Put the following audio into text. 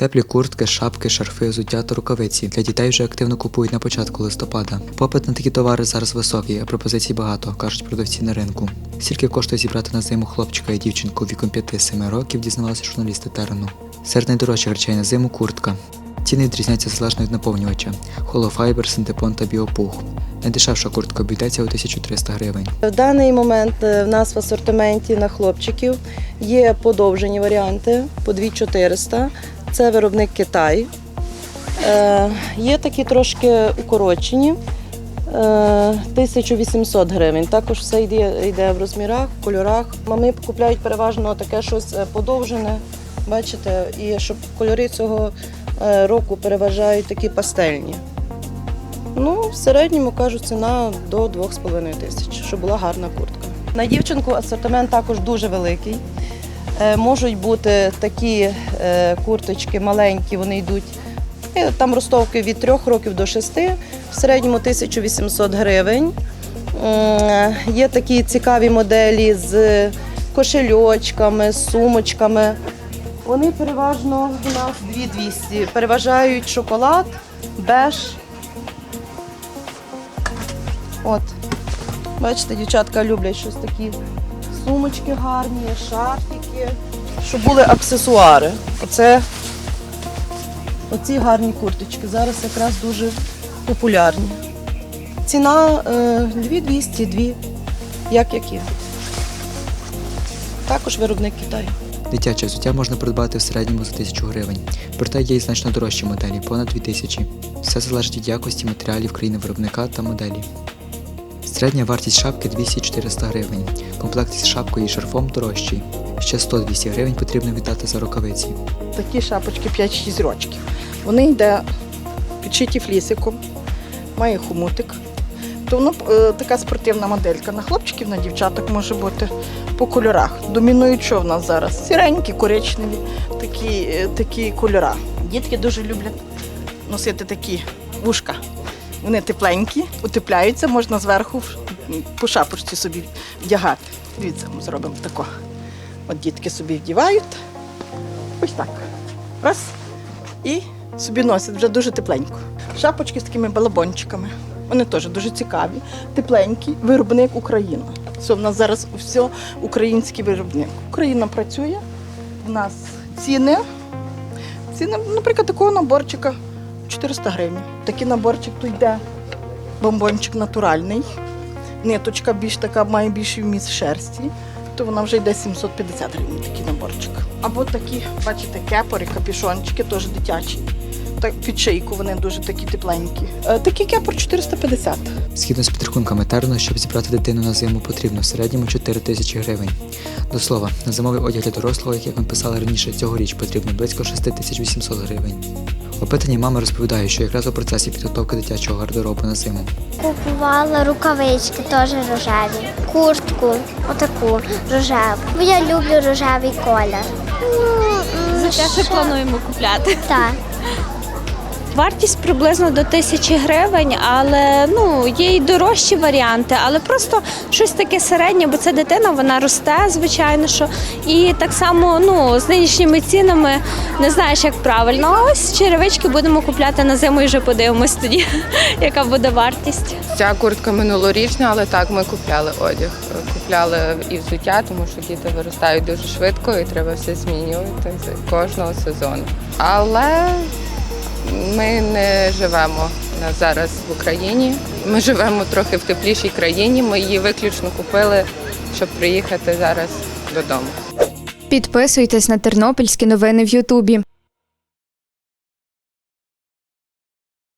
Теплі куртки, шапки, шарфи, взуття та рукавиці для дітей вже активно купують на початку листопада. Попит на такі товари зараз високий, а пропозицій багато, кажуть продавці на ринку. Скільки коштує зібрати на зиму хлопчика і дівчинку віком 5-7 років, дізнавалися журналісти терену. Серед найдорожчих речей на зиму куртка. Ціни відрізняються залежно від наповнювача: холофайбер, синтепон та біопух. Найдешевша куртка обійдеться у 1300 гривень. В даний момент е, в нас в асортименті на хлопчиків є подовжені варіанти по 2400. Це виробник Китай. Е, є такі трошки укорочені. е, 1800 гривень. Також все йде, йде в розмірах, в кольорах. Мами купляють переважно таке щось е, подовжене, бачите, і щоб кольори цього е, року переважають такі пастельні. Ну, в середньому кажу, ціна до 2,5 тисяч, щоб була гарна куртка. На дівчинку асортимент також дуже великий. Е, Можуть бути такі е, курточки маленькі, вони йдуть. е, Там ростовки від 3 років до 6, в середньому 1800 гривень. Є такі цікаві моделі з кошельочками, з сумочками. Вони переважно у нас 2200. Переважають шоколад, беж, От. Бачите, дівчатка люблять щось такі сумочки гарні, шарфіки, щоб були аксесуари. Оце оці гарні курточки. Зараз якраз дуже популярні. Ціна е, 2200, 2, як які. Також виробник Китаю. Дитяче взуття можна придбати в середньому за 1000 гривень, проте є й значно дорожчі моделі понад 2000. Все залежить від якості матеріалів країни виробника та моделі. Середня вартість шапки 200-400 гривень. Комплект із шапкою і шарфом дорожчий. Ще 100-200 гривень потрібно віддати за рукавиці. Такі шапочки 5-6 рочків. Вони йде підшиті флісиком, має хомутик. То воно е, така спортивна моделька. На хлопчиків, на дівчаток може бути по кольорах. Домінують що в нас зараз? Сіренькі, коричневі, такі, е, такі кольора. Дітки дуже люблять носити такі вушка. Вони тепленькі, утепляються, можна зверху по шапочці собі вдягати. Дивіться, ми зробимо тако. От дітки собі вдівають. Ось так. Раз. І собі носять вже дуже тепленько. Шапочки з такими балабончиками. Вони теж дуже цікаві, тепленькі, виробник Україна. Все, в нас зараз все український виробник. Україна працює. У нас ціни. Ціни, наприклад, такого наборчика 400 гривень. Такий наборчик тут йде. Бомбончик натуральний. Ниточка більш така, має більший вміст шерсті, то вона вже йде 750 гривень такий наборчик. Або такі, бачите, кепори, капюшончики, теж дитячі. Так, під шийку вони дуже такі тепленькі. Е, Такий кепор 450. Згідно з підрахунками Терну, щоб зібрати дитину на зиму, потрібно в середньому 4 тисячі гривень. До слова, на зимовий одяг для дорослого, як ми писали раніше, цьогоріч потрібно близько 6800 гривень. Опитані мами розповідають, що якраз у процесі підготовки дитячого гардеробу на зиму Купувала рукавички теж рожеві, куртку отаку рожеву. Бо я люблю рожевий колір. Ну, За те, що плануємо купляти. Так. Вартість приблизно до тисячі гривень, але ну є й дорожчі варіанти, але просто щось таке середнє, бо це дитина, вона росте, звичайно, що і так само ну з нинішніми цінами не знаєш, як правильно. Ось черевички будемо купляти на зиму і вже подивимось тоді, яка буде вартість. Ця куртка минулорічна, але так ми купляли одяг. Купляли і взуття, тому що діти виростають дуже швидко і треба все змінювати кожного сезону. Але ми не живемо зараз в Україні. Ми живемо трохи в теплішій країні. Ми її виключно купили, щоб приїхати зараз додому. Підписуйтесь на тернопільські новини в Ютубі.